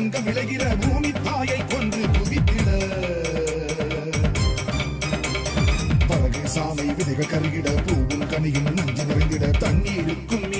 தங்கம் விளைகிற பூமி தாயை கொன்று குவித்திட. பழகு சாலை விதைகள் கருகிட பூவும் கனியும் நஞ்சு நிறைந்திட தண்ணீருக்கும் நீ